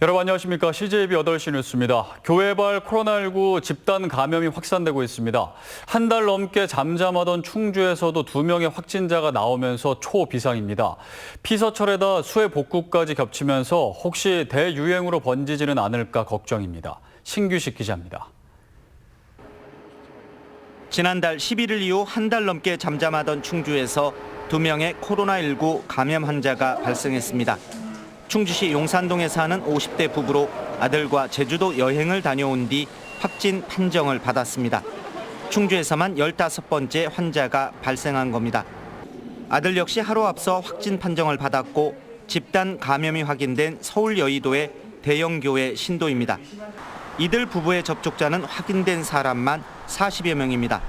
여러분 안녕하십니까. CJB 8시 뉴스입니다. 교회발 코로나19 집단 감염이 확산되고 있습니다. 한 달 넘게 잠잠하던 충주에서도 두 명의 확진자가 나오면서 초비상입니다. 피서철에다 수해 복구까지 겹치면서 혹시 대유행으로 번지지는 않을까 걱정입니다. 신규식 기자입니다. 지난달 11일 이후 한 달 넘게 잠잠하던 충주에서 두 명의 코로나19 감염 환자가 발생했습니다. 충주시 용산동에 사는 50대 부부로 아들과 제주도 여행을 다녀온 뒤 확진 판정을 받았습니다. 충주에서만 15번째 환자가 발생한 겁니다. 아들 역시 하루 앞서 확진 판정을 받았고 집단 감염이 확인된 서울 여의도의 대형 교회 신도입니다. 이들 부부의 접촉자는 확인된 사람만 40여 명입니다.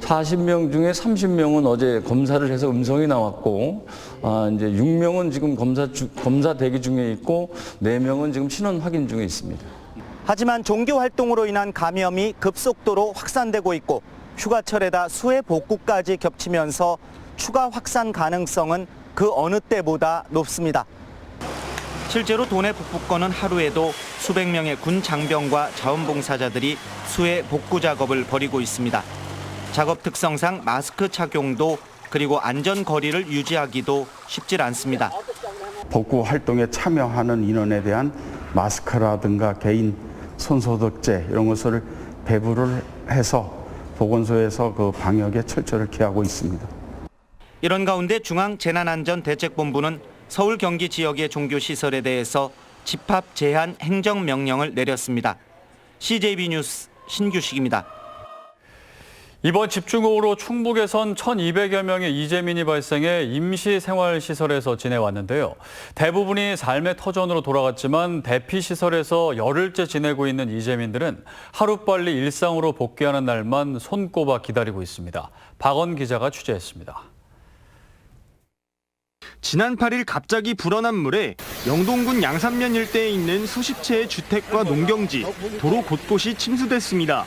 40명 중에 30명은 어제 검사를 해서 음성이 나왔고, 아, 이제 6명은 지금 검사, 주- 검사 대기 중에 있고, 4명은 지금 신원 확인 중에 있습니다. 하지만 종교 활동으로 인한 감염이 급속도로 확산되고 있고 휴가철에다 수해 복구까지 겹치면서 추가 확산 가능성은 그 어느 때보다 높습니다. 실제로 도내 북부권은 하루에도 수백 명의 군 장병과 자원봉사자들이 수해 복구 작업을 벌이고 있습니다. 작업 특성상 마스크 착용도 그리고 안전 거리를 유지하기도 쉽질 않습니다. 복구 활동에 참여하는 인원에 대한 마스크라든가 개인 손소독제 이런 것을 배부를 해서 보건소에서 그 방역에 철저를 기하고 있습니다. 이런 가운데 중앙재난안전대책본부는 서울 경기 지역의 종교 시설에 대해서 집합 제한 행정 명령을 내렸습니다. CJB 뉴스 신규식입니다. 이번 집중호우로 충북에선 1,200여 명의 이재민이 발생해 임시생활시설에서 지내왔는데요. 대부분이 삶의 터전으로 돌아갔지만 대피시설에서 열흘째 지내고 있는 이재민들은 하루빨리 일상으로 복귀하는 날만 손꼽아 기다리고 있습니다. 박원 기자가 취재했습니다. 지난 8일 갑자기 불어난 물에 영동군 양산면 일대에 있는 수십 채의 주택과 농경지, 도로 곳곳이 침수됐습니다.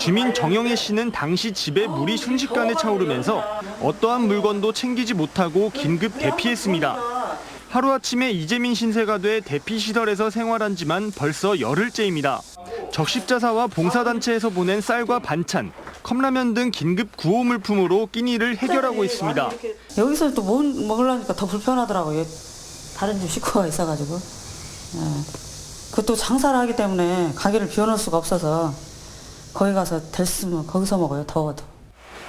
주민 정영애 씨는 당시 집에 물이 순식간에 차오르면서 어떠한 물건도 챙기지 못하고 긴급 대피했습니다. 하루아침에 이재민 신세가 돼 대피시설에서 생활한 지만 벌써 열흘째입니다. 적십자사와 봉사단체에서 보낸 쌀과 반찬, 컵라면 등 긴급 구호 물품으로 끼니를 해결하고 있습니다. 여기서 또 뭐 먹으려니까 더 불편하더라고요. 다른 집 식구가 있어가지고. 예. 그또 장사를 하기 때문에 가게를 비워놓을 수가 없어서 거기 가서 됐으면 거기서 먹어요. 더워도.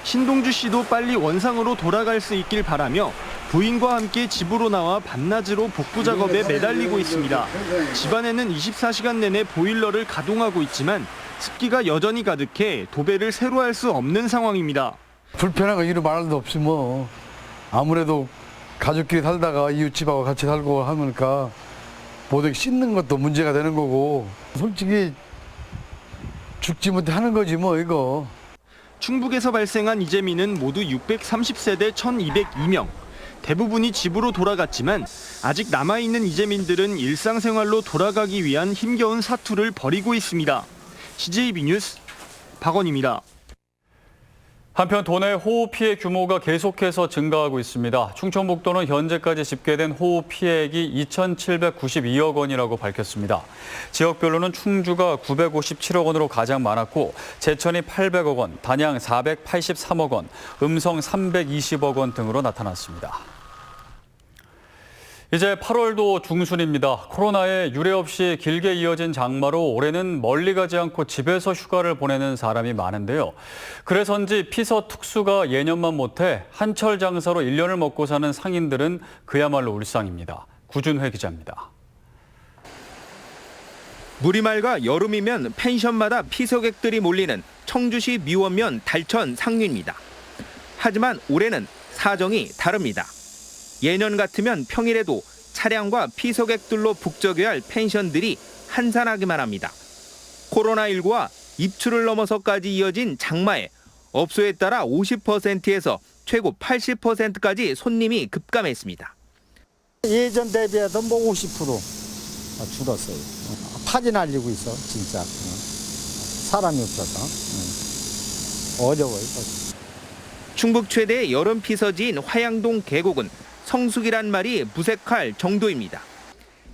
신동주 씨도 빨리 원상으로 돌아갈 수 있길 바라며 부인과 함께 집으로 나와 밤낮으로 복구 작업에 매달리고 있습니다. 집안에는 24시간 내내 보일러를 가동하고 있지만 습기가 여전히 가득해 도배를 새로 할 수 없는 상황입니다. 불편한 거 이루 말할 수 없이 뭐 아무래도 가족끼리 살다가 이웃집하고 같이 살고 하니까 모두 씻는 것도 문제가 되는 거고 솔직히 죽지 못해 하는 거지 뭐 이거 충북에서 발생한 이재민은 모두 630세대 1,202명. 대부분이 집으로 돌아갔지만 아직 남아있는 이재민들은 일상생활로 돌아가기 위한 힘겨운 사투를 벌이고 있습니다. CJB 뉴스 박원입니다. 한편 도내 호우 피해 규모가 계속해서 증가하고 있습니다. 충청북도는 현재까지 집계된 호우 피해액이 2,792억 원이라고 밝혔습니다. 지역별로는 충주가 957억 원으로 가장 많았고 제천이 800억 원, 단양 483억 원, 음성 320억 원 등으로 나타났습니다. 이제 8월도 중순입니다. 코로나에 유례 없이 길게 이어진 장마로 올해는 멀리 가지 않고 집에서 휴가를 보내는 사람이 많은데요. 그래서인지 피서 특수가 예년만 못해 한철 장사로 1년을 먹고 사는 상인들은 그야말로 울상입니다. 구준회 기자입니다. 맑아 여름이면 펜션마다 피서객들이 몰리는 청주시 미원면 달천 상류입니다. 하지만 올해는 사정이 다릅니다. 예년 같으면 평일에도 차량과 피서객들로 북적여야 할 펜션들이 한산하기만 합니다. 코로나19와 입출을 넘어서까지 이어진 장마에 업소에 따라 50%에서 최고 80%까지 손님이 급감했습니다. 예전 대비해도 뭐50% 줄었어요. 파지 날리고 있어, 진짜. 사람이 없어서. 어려워요. 충북 최대 여름 피서지인 화양동 계곡은 성수기란 말이 무색할 정도입니다.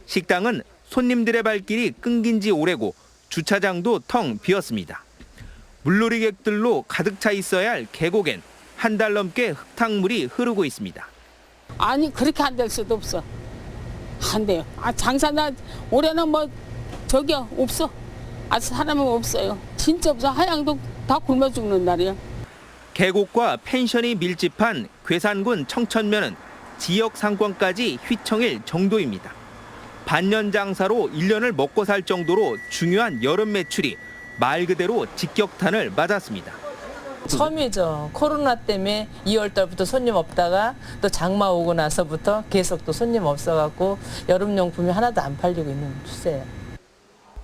식당은 손님들의 발길이 끊긴 지 오래고 주차장도 텅 비었습니다. 물놀이객들로 가득 차 있어야 할 계곡엔 한 달 넘게 흙탕물이 흐르고 있습니다. 아니 그렇게 안 될 수도 없어. 안 돼요. 아 장사 나 올해는 뭐 저기요 없어. 아 사람은 없어요. 진짜 없어. 하양도 다 굶어 죽는 날이야. 계곡과 펜션이 밀집한 괴산군 청천면은 지역 상권까지 휘청일 정도입니다. 반년 장사로 1년을 먹고 살 정도로 중요한 여름 매출이 말 그대로 직격탄을 맞았습니다. 처음이죠. 코로나 때문에 2월 달부터 손님 없다가 또 장마 오고 나서부터 계속 또 손님 없어갖고 여름 용품이 하나도 안 팔리고 있는 추세예요.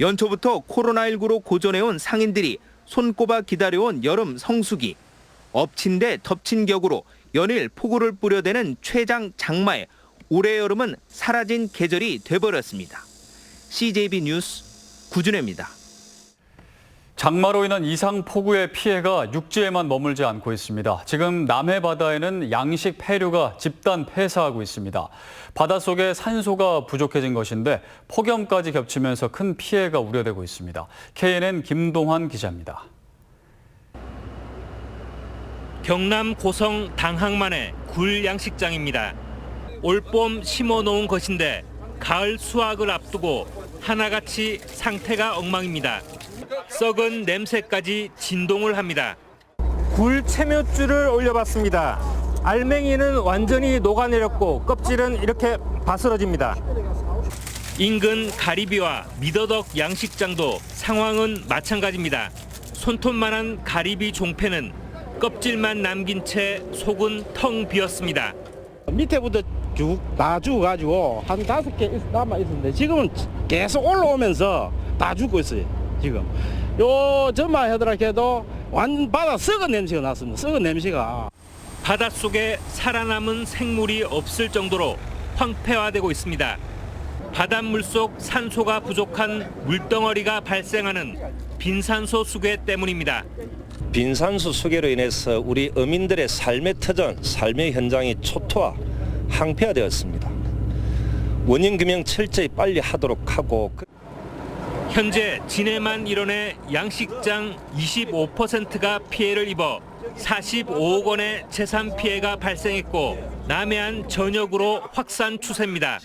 연초부터 코로나19로 고전해온 상인들이 손꼽아 기다려온 여름 성수기. 엎친 데 덮친 격으로 연일 폭우를 뿌려대는 최장 장마에 올해 여름은 사라진 계절이 돼버렸습니다. CJB 뉴스 구준혜입니다. 장마로 인한 이상 폭우의 피해가 육지에만 머물지 않고 있습니다. 지금 남해 바다에는 양식 폐류가 집단 폐사하고 있습니다. 바닷속에 산소가 부족해진 것인데 폭염까지 겹치면서 큰 피해가 우려되고 있습니다. KNN 김동환 기자입니다. 경남 고성 당항만의 굴 양식장입니다. 올봄 심어놓은 것인데 가을 수확을 앞두고 하나같이 상태가 엉망입니다. 썩은 냄새까지 진동을 합니다. 굴 채묘줄을 올려봤습니다. 알맹이는 완전히 녹아내렸고 껍질은 이렇게 바스러집니다. 인근 가리비와 미더덕 양식장도 상황은 마찬가지입니다. 손톱만한 가리비 종패는 껍질만 남긴 채 속은 텅 비었습니다. 밑에부터 쭉 다 죽어가지고 한 다섯 개 남아 있었는데 지금은 계속 올라오면서 다 죽고 있어요. 지금 요 저만 하더라도 완 바다 썩은 냄새가 났습니다. 썩은 냄새가. 바닷속에 살아남은 생물이 없을 정도로 황폐화되고 있습니다. 바닷물 속 산소가 부족한 물덩어리가 발생하는 빈산소 수계 때문입니다. 빈산수 수계로 인해서 우리 어민들의 삶의 터전, 삶의 현장이 초토화, 항폐화되었습니다. 원인 규명 철저히 빨리 하도록 하고 그 현재 진해만 일원의 양식장 25%가 피해를 입어 45억 원의 재산 피해가 발생했고 남해안 전역으로 확산 추세입니다.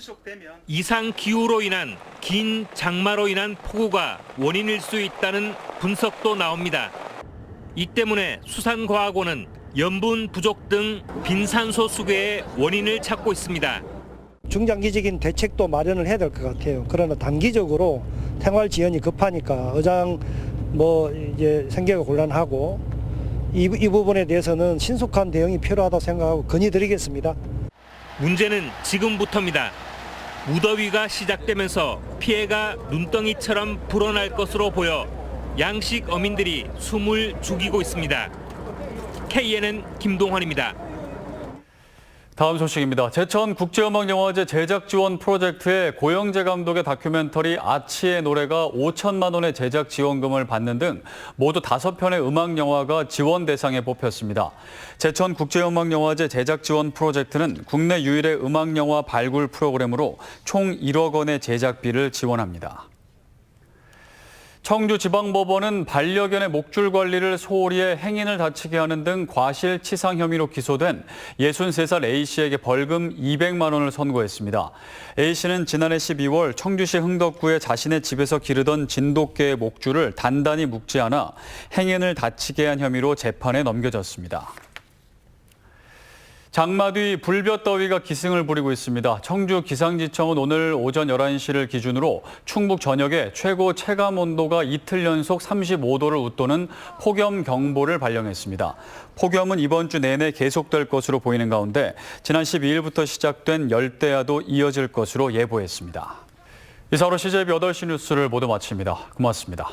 이상 기후로 인한 긴 장마로 인한 폭우가 원인일 수 있다는 분석도 나옵니다. 이 때문에 수산과학원은 염분 부족 등 빈산소 수계의 원인을 찾고 있습니다. 중장기적인 대책도 마련을 해야 될 것 같아요. 그러나 단기적으로 생활 지연이 급하니까 어장 뭐 이제 생계가 곤란하고 이, 이 부분에 대해서는 신속한 대응이 필요하다고 생각하고 건의드리겠습니다. 문제는 지금부터입니다. 무더위가 시작되면서 피해가 눈덩이처럼 불어날 것으로 보여 양식 어민들이 숨을 죽이고 있습니다. KNN 김동환입니다. 다음 소식입니다. 제천 국제음악영화제 제작 지원 프로젝트에 고영재 감독의 다큐멘터리 아치의 노래가 5천만 원의 제작 지원금을 받는 등 모두 다섯 편의 음악 영화가 지원 대상에 뽑혔습니다. 제천 국제음악영화제 제작 지원 프로젝트는 국내 유일의 음악 영화 발굴 프로그램으로 총 1억 원의 제작비를 지원합니다. 청주지방법원은 반려견의 목줄 관리를 소홀히 해 행인을 다치게 하는 등 과실치상 혐의로 기소된 63살 A씨에게 벌금 200만 원을 선고했습니다. A씨는 지난해 12월 청주시 흥덕구에 자신의 집에서 기르던 진돗개의 목줄을 단단히 묶지 않아 행인을 다치게 한 혐의로 재판에 넘겨졌습니다. 장마 뒤 불볕더위가 기승을 부리고 있습니다. 청주 기상지청은 오늘 오전 11시를 기준으로 충북 전역에 최고 체감 온도가 이틀 연속 35도를 웃도는 폭염 경보를 발령했습니다. 폭염은 이번 주 내내 계속될 것으로 보이는 가운데 지난 12일부터 시작된 열대야도 이어질 것으로 예보했습니다. 이사로 CJB 8시 뉴스를 모두 마칩니다. 고맙습니다.